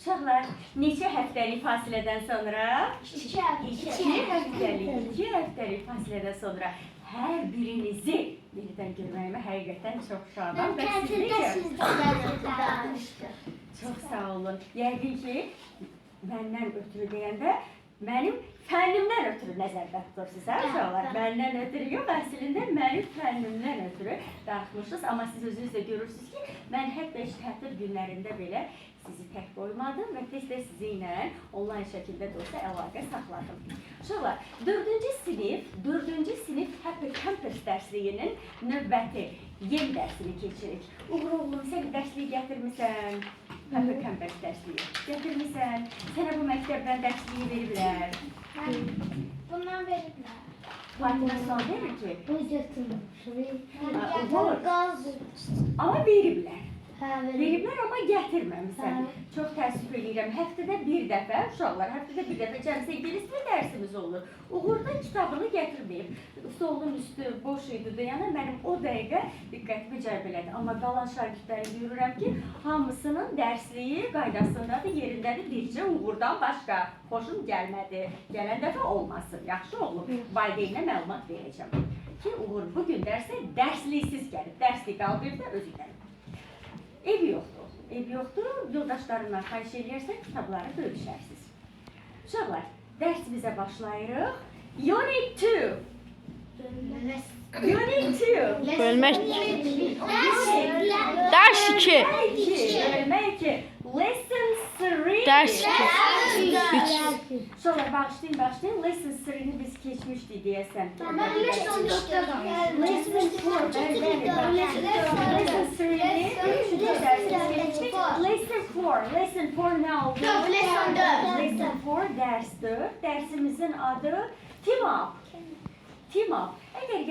Uşaqlar, neçə həftəlik fasilədən sonra? İki İki həftəlik, iki həftəlik fasilədən sonra hər birinizi yenidən görməyimə həqiqətən çox şadam və siz necə? Çox sağ olun. Yəqin ki, məndən ötürü deyəndə mənim fənnimdən ötürü nəzərdə tutursunuz, hə uşaqlar? Məndən ötürü yox, əslində mənim fənnimdən ötürü darıxmışsınız, amma siz özünüz də görürsünüz ki, mən hətta iş tətil günlərində belə sizi tək qoymadım və tez-tez sizinlə onlayn şəkildə də olsa əlaqə saxladım. Uşaqlar, 4-cü sinif, 4-cü sinif Happy Campus dərsliyinin növbəti yeni dərsini keçirik. Uğur oğlum, sən dərsliyi gətirmisən. Happy Campus dərsliyi. Gətirmisən. Sənə bu məktəbdən dərsliyi veriblər. Bundan verirler. Fatimə sual demir ki, Bu götürmüş. Uğur. Gaz. amma veriblər. Ha verir. Veriblər amma gətirməmisən. Çox təəssüf edirəm. Həftədə bir dəfə uşaqlar, həftədə bir dəfə cəmsə ingilis dili dərsimiz olur. Uğur da kitabını gətirməyib. Stolun üstü boş idi deyənə mənim o dəqiqə diqqətimi cəlb elədi. Amma qalan şagirdləri görürəm ki, hamısının dərsliyi qaydasındadır, yerindədir. Bircə Uğurdan başqa xoşum gəlmədi. Gələn dəfə olmasın. Yaxşı oğlum. Valideynə məlumat verəcəm. Ki Uğur bu gün dərsə dərsliksiz gəlib. Dərslik qalıb da özü gəlib. Ev yoxdur. Ev yoxdur. Yoldaşlarından xahiş eləyərsən kitabları bölüşərsiniz. Uşaqlar, dərsimizə başlayırıq. Unit 2. Unit 2. Bölmək. Ders. Ders 2. Bölmə 2. Lesson 3. Ders 2. Uşaqlar, bağışlayın, bağışlayın. Lesson 3-ni biz keçmişdik deyəsən. Ben lesson Lesson 4. Lesson 3-ni üçüncü dərsimiz keçdik. Lesson 4. Lesson 4 nə oldu? Yok, lesson dört. Lesson 4 dərs 4. Dərsimizin adı Team Up. Team Up. Əgər